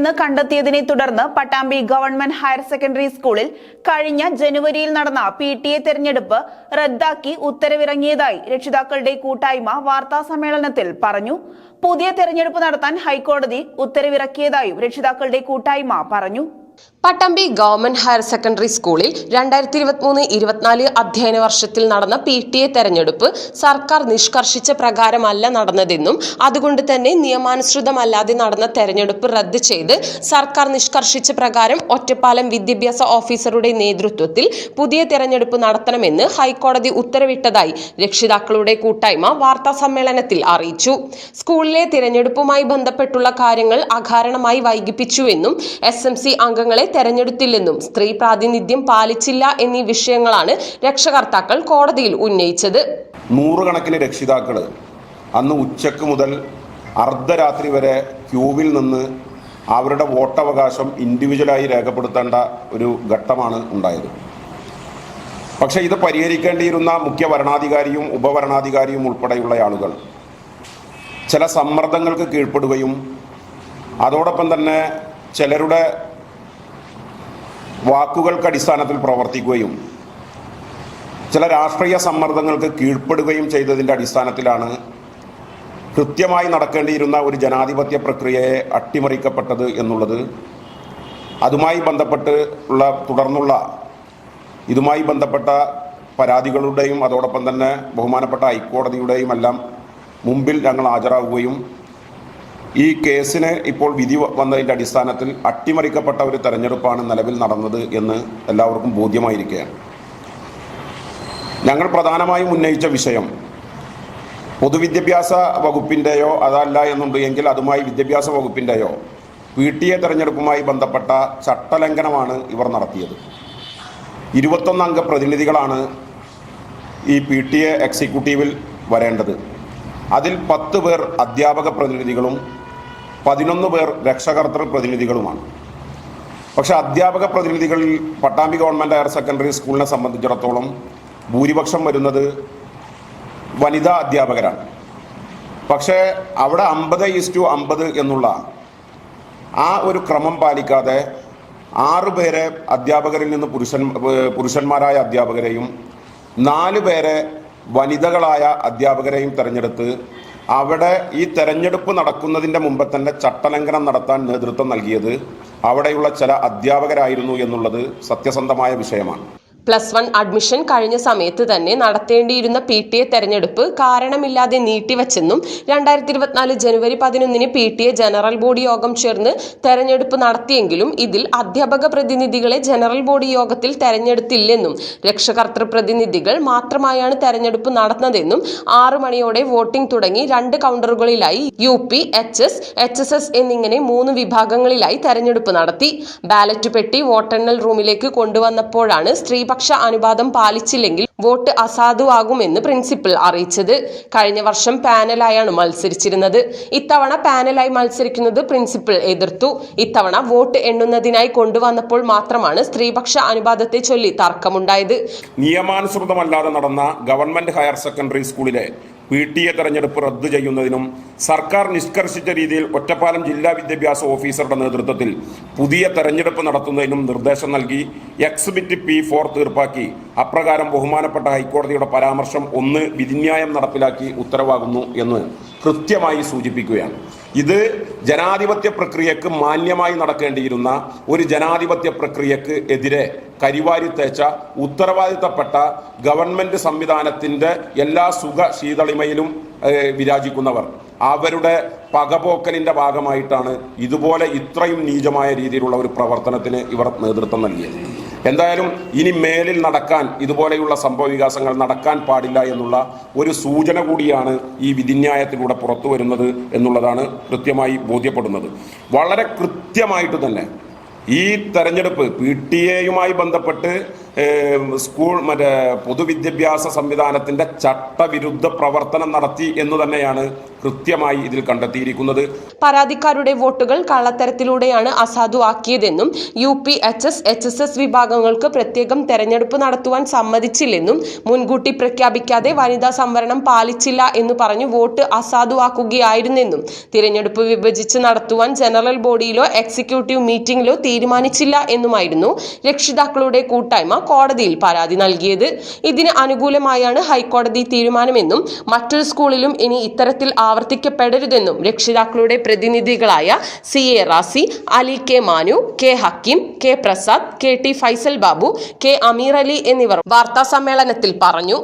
എന്ന് കണ്ടെത്തിയതിനെ തുടർന്ന് പട്ടാമ്പി ഗവൺമെന്റ് ഹയർ സെക്കൻഡറി സ്കൂളിൽ കഴിഞ്ഞ ജനുവരിയിൽ നടന്ന പി ടി എ തെരഞ്ഞെടുപ്പ് റദ്ദാക്കി ഉത്തരവിറങ്ങിയതായി രക്ഷിതാക്കളുടെ കൂട്ടായ്മ വാർത്താ സമ്മേളനത്തിൽ പറഞ്ഞു. പുതിയ തെരഞ്ഞെടുപ്പ് നടത്താൻ ഹൈക്കോടതി ഉത്തരവിറക്കിയതായും രക്ഷിതാക്കളുടെ കൂട്ടായ്മ പറഞ്ഞു. പട്ടമ്പി ഗവൺമെന്റ് ഹയർ സെക്കൻഡറി സ്കൂളിൽ രണ്ടായിരത്തി ഇരുപത്തിമൂന്ന് ഇരുപത്തിനാല് അധ്യയന വർഷത്തിൽ നടന്ന പി ടി എ തെരഞ്ഞെടുപ്പ് സർക്കാർ നിഷ്കർഷിച്ച പ്രകാരമല്ല നടന്നതെന്നും അതുകൊണ്ട് തന്നെ നിയമാനുസൃതമല്ലാതെ നടന്ന തെരഞ്ഞെടുപ്പ് റദ്ദ് ചെയ്ത് സർക്കാർ നിഷ്കർഷിച്ച പ്രകാരം ഒറ്റപ്പാലം വിദ്യാഭ്യാസ ഓഫീസറുടെ നേതൃത്വത്തിൽ പുതിയ തെരഞ്ഞെടുപ്പ് നടത്തണമെന്ന് ഹൈക്കോടതി ഉത്തരവിട്ടതായി രക്ഷിതാക്കളുടെ കൂട്ടായ്മ വാർത്താ സമ്മേളനത്തിൽ അറിയിച്ചു. സ്കൂളിലെ തിരഞ്ഞെടുപ്പുമായി ബന്ധപ്പെട്ടുള്ള കാര്യങ്ങൾ അകാരണമായി വൈകിപ്പിച്ചുവെന്നും എസ് എം സി അംഗങ്ങളെ തെരഞ്ഞെടുത്തില്ലെന്നും സ്ത്രീ പ്രാതിനിധ്യം പാലിച്ചില്ല എന്നീ വിഷയങ്ങളാണ് രക്ഷകർത്താക്കൾ കോടതിയിൽ ഉന്നയിച്ചത്. നൂറുകണക്കിന് രക്ഷിതാക്കൾ അന്ന് ഉച്ചയ്ക്ക് മുതൽ അർദ്ധരാത്രി വരെ ക്യൂവിൽ നിന്ന് അവരുടെ വോട്ടവകാശം ഇൻഡിവിജ്വലായി രേഖപ്പെടുത്തേണ്ട ഒരു ഘട്ടമാണ് ഉണ്ടായത്. പക്ഷേ ഇത് പരിഹരിക്കേണ്ടിയിരുന്ന മുഖ്യ ഭരണാധികാരിയും ഉപഭരണാധികാരിയും ഉൾപ്പെടെയുള്ള ആളുകൾ ചില സമ്മർദ്ദങ്ങൾക്ക് കീഴ്പ്പെടുകയും അതോടൊപ്പം തന്നെ ചിലരുടെ വാക്കുകൾക്ക് അടിസ്ഥാനത്തിൽ പ്രവർത്തിക്കുകയും ചില രാഷ്ട്രീയ സമ്മർദ്ദങ്ങൾക്ക് കീഴ്പ്പെടുകയും ചെയ്തതിന്റെ അടിസ്ഥാനത്തിലാണ് കൃത്യമായി നടക്കേണ്ടിയിരുന്ന ഒരു ജനാധിപത്യ പ്രക്രിയയെ അട്ടിമറിക്കപ്പെട്ടത് എന്നുള്ളത്. അതുമായി ബന്ധപ്പെട്ട് ഉള്ള തുടർന്നുള്ള ഇതുമായി ബന്ധപ്പെട്ട പരാതികളുടെയും അതോടൊപ്പം തന്നെ ബഹുമാനപ്പെട്ട ഹൈക്കോടതിയുടെയും എല്ലാം മുമ്പിൽ ഞങ്ങൾ ഹാജരാകുകയും ഈ കേസിന് ഇപ്പോൾ വിധി വന്നതിന്റെ അടിസ്ഥാനത്തിൽ അട്ടിമറിക്കപ്പെട്ട ഒരു തെരഞ്ഞെടുപ്പാണ് നിലവിൽ നടന്നത് എന്ന് എല്ലാവർക്കും ബോധ്യമായിരിക്കുകയാണ്. ഞങ്ങൾ പ്രധാനമായും ഉന്നയിച്ച വിഷയം പൊതുവിദ്യാഭ്യാസ വകുപ്പിന്റെയോ അതല്ല എന്നുണ്ട് എങ്കിൽ അതുമായി വിദ്യാഭ്യാസ വകുപ്പിന്റെയോ പി ടി എ തെരഞ്ഞെടുപ്പുമായി ബന്ധപ്പെട്ട ചട്ടലംഘനമാണ് ഇവർ നടത്തിയത്. ഇരുപത്തൊന്നംഗ പ്രതിനിധികളാണ് ഈ പി ടി എ എക്സിക്യൂട്ടീവിൽ വരേണ്ടത്. അതിൽ പത്ത് പേർ അധ്യാപക പ്രതിനിധികളും പതിനൊന്ന് പേർ രക്ഷകർത്തൃ പ്രതിനിധികളുമാണ്. പക്ഷേ അധ്യാപക പ്രതിനിധികളിൽ പട്ടാമ്പി ഗവൺമെന്റ് ഹയർ സെക്കൻഡറി സ്കൂളിനെ സംബന്ധിച്ചിടത്തോളം ഭൂരിപക്ഷം വരുന്നത് വനിതാ അധ്യാപകരാണ്. പക്ഷേ അവിടെ അമ്പത് ഈസ് ടു അമ്പത് എന്നുള്ള ആ ഒരു ക്രമം പാലിക്കാതെ ആറ് പേരെ അധ്യാപകരിൽ നിന്ന് പുരുഷൻ പുരുഷന്മാരായ അധ്യാപകരെയും നാല് പേരെ വനിതകളായ അധ്യാപകരെയും തെരഞ്ഞെടുത്ത് അവിടെ ഈ തെരഞ്ഞെടുപ്പ് നടക്കുന്നതിന്റെ മുമ്പ് തന്നെ ചട്ടലംഘനം നടത്താൻ നേതൃത്വം നൽകിയത് അവിടെയുള്ള ചില അധ്യാപകരായിരുന്നു എന്നുള്ളത് സത്യസന്ധമായ വിഷയമാണ്. പ്ലസ് വൺ അഡ്മിഷൻ കഴിഞ്ഞ സമയത്ത് തന്നെ നടത്തേണ്ടിയിരുന്ന പി ടി എ തെരഞ്ഞെടുപ്പ് കാരണമില്ലാതെ നീട്ടിവെച്ചെന്നും രണ്ടായിരത്തി ഇരുപത്തിനാല് ജനുവരി പതിനൊന്നിന് P T A general body യോഗം ചേർന്ന് തെരഞ്ഞെടുപ്പ് നടത്തിയെങ്കിലും ഇതിൽ അധ്യാപക പ്രതിനിധികളെ ജനറൽ ബോഡി യോഗത്തിൽ തെരഞ്ഞെടുത്തില്ലെന്നും രക്ഷകർത്തൃ പ്രതിനിധികൾ മാത്രമായാണ് തെരഞ്ഞെടുപ്പ് നടന്നതെന്നും ആറു മണിയോടെ വോട്ടിംഗ് തുടങ്ങി രണ്ട് കൗണ്ടറുകളിലായി U P H S H S S എന്നിങ്ങനെ മൂന്ന് വിഭാഗങ്ങളിലായി തെരഞ്ഞെടുപ്പ് നടത്തി. ബാലറ്റ് പെട്ടി വോട്ടെണ്ണൽ റൂമിലേക്ക് കൊണ്ടുവന്നപ്പോഴാണ് സ്ത്രീപക്ഷ അനുപാതം പാലിച്ചില്ലെങ്കിൽ വോട്ട് അസാധുവാകുമെന്ന് പ്രിൻസിപ്പൽ അറിയിച്ചത്. കഴിഞ്ഞ വർഷം പാനലായാണ് മത്സരിച്ചിരുന്നത്. ഇത്തവണ പാനലായി മത്സരിക്കുന്നത് പ്രിൻസിപ്പൽ എതിർത്തു. ഇത്തവണ വോട്ട് എണ്ണുന്നതിനായി കൊണ്ടുവന്നപ്പോൾ മാത്രമാണ് സ്ത്രീപക്ഷ അനുപാതത്തെ ചൊല്ലി തർക്കമുണ്ടായത്. നിയമാനുസൃതമല്ലാതെ നടന്ന ഗവൺമെന്റ് ഹയർ സെക്കൻഡറി സ്കൂളിലെ പി ടി എ തെരഞ്ഞെടുപ്പ് റദ്ദു ചെയ്യുന്നതിനും സർക്കാർ നിഷ്കർഷിച്ച രീതിയിൽ ഒറ്റപ്പാലം ജില്ലാ വിദ്യാഭ്യാസ ഓഫീസറുടെ നേതൃത്വത്തിൽ പുതിയ തെരഞ്ഞെടുപ്പ് നടത്തുന്നതിനും നിർദ്ദേശം നൽകി എക്സിബിറ്റ് പി ഫോർ തീർപ്പാക്കി. അപ്രകാരം ബഹുമാനപ്പെട്ട ഹൈക്കോടതിയുടെ പരാമർശം ഒന്ന് വിധിന്യായം നടപ്പിലാക്കി ഉത്തരവാകുന്നു എന്ന് കൃത്യമായി സൂചിപ്പിക്കുകയാണ്. ഇത് ജനാധിപത്യ പ്രക്രിയക്ക് മാന്യമായി നടക്കേണ്ടിയിരുന്ന ഒരു ജനാധിപത്യ പ്രക്രിയക്ക് എതിരെ കരിവാരി തേച്ച ഉത്തരവാദിത്തപ്പെട്ട ഗവൺമെന്റ് സംവിധാനത്തിന്റെ എല്ലാ സുഖ ശീതളിമയിലും വിരാജിക്കുന്നവർ. അവരുടെ പകപോക്കലിന്റെ ഭാഗമായിട്ടാണ് ഇതുപോലെ ഇത്രയും നീചമായ രീതിയിലുള്ള ഒരു പ്രവർത്തനത്തിന് ഇവർ നേതൃത്വം നൽകിയത്. എന്തായാലും ഇനി മേലിൽ നടക്കാൻ ഇതുപോലെയുള്ള സംഭവ വികാസങ്ങൾ നടക്കാൻ പാടില്ല എന്നുള്ള ഒരു സൂചന കൂടിയാണ് ഈ വിധിന്യായത്തിലൂടെ പുറത്തു വരുന്നത് എന്നുള്ളതാണ് കൃത്യമായി ബോധ്യപ്പെടുന്നത്. വളരെ കൃത്യമായിട്ട് തന്നെ ഈ തെരഞ്ഞെടുപ്പ് പി ടി എയുമായി ബന്ധപ്പെട്ട് സ്കൂൾ മറ്റേ പൊതുവിദ്യാഭ്യാസ സംവിധാനത്തിന്റെ ചട്ടവിരുദ്ധ പ്രവർത്തനം നടത്തി എന്ന് തന്നെയാണ് കൃത്യമായി ഇതിൽ കണ്ടെത്തിയിരിക്കുന്നത്. പരാതിക്കാരുടെ വോട്ടുകൾ കള്ളത്തരത്തിലൂടെയാണ് അസാധുവാക്കിയതെന്നും U P H S H S S വിഭാഗങ്ങൾക്ക് പ്രത്യേകം തെരഞ്ഞെടുപ്പ് നടത്തുവാൻ സമ്മതിച്ചില്ലെന്നും മുൻകൂട്ടി പ്രഖ്യാപിക്കാതെ വനിതാ സംവരണം പാലിച്ചില്ല എന്ന് പറഞ്ഞു വോട്ട് അസാധുവാക്കുകയായിരുന്നെന്നും തിരഞ്ഞെടുപ്പ് വിഭജിച്ച് നടത്തുവാൻ ജനറൽ ബോഡിയിലോ എക്സിക്യൂട്ടീവ് മീറ്റിംഗിലോ തീരുമാനിച്ചില്ല എന്നുമായിരുന്നു രക്ഷിതാക്കളുടെ കൂട്ടായ്മ കോടതിയിൽ പരാതി നൽകിയത്. ഇതിന് അനുകൂലമായാണ് ഹൈക്കോടതി തീരുമാനമെന്നും മറ്റൊരു സ്കൂളിലും ഇനി ഇത്തരത്തിൽ ആവർത്തിക്കപ്പെടരുതെന്നും രക്ഷിതാക്കളുടെ പ്രതിനിധികളായ C A Razi Ali K Manu K Hakkim K Prasad K T Faisal Babu K Ameer Ali എന്നിവർ വാർത്താ സമ്മേളനത്തിൽ പറഞ്ഞു.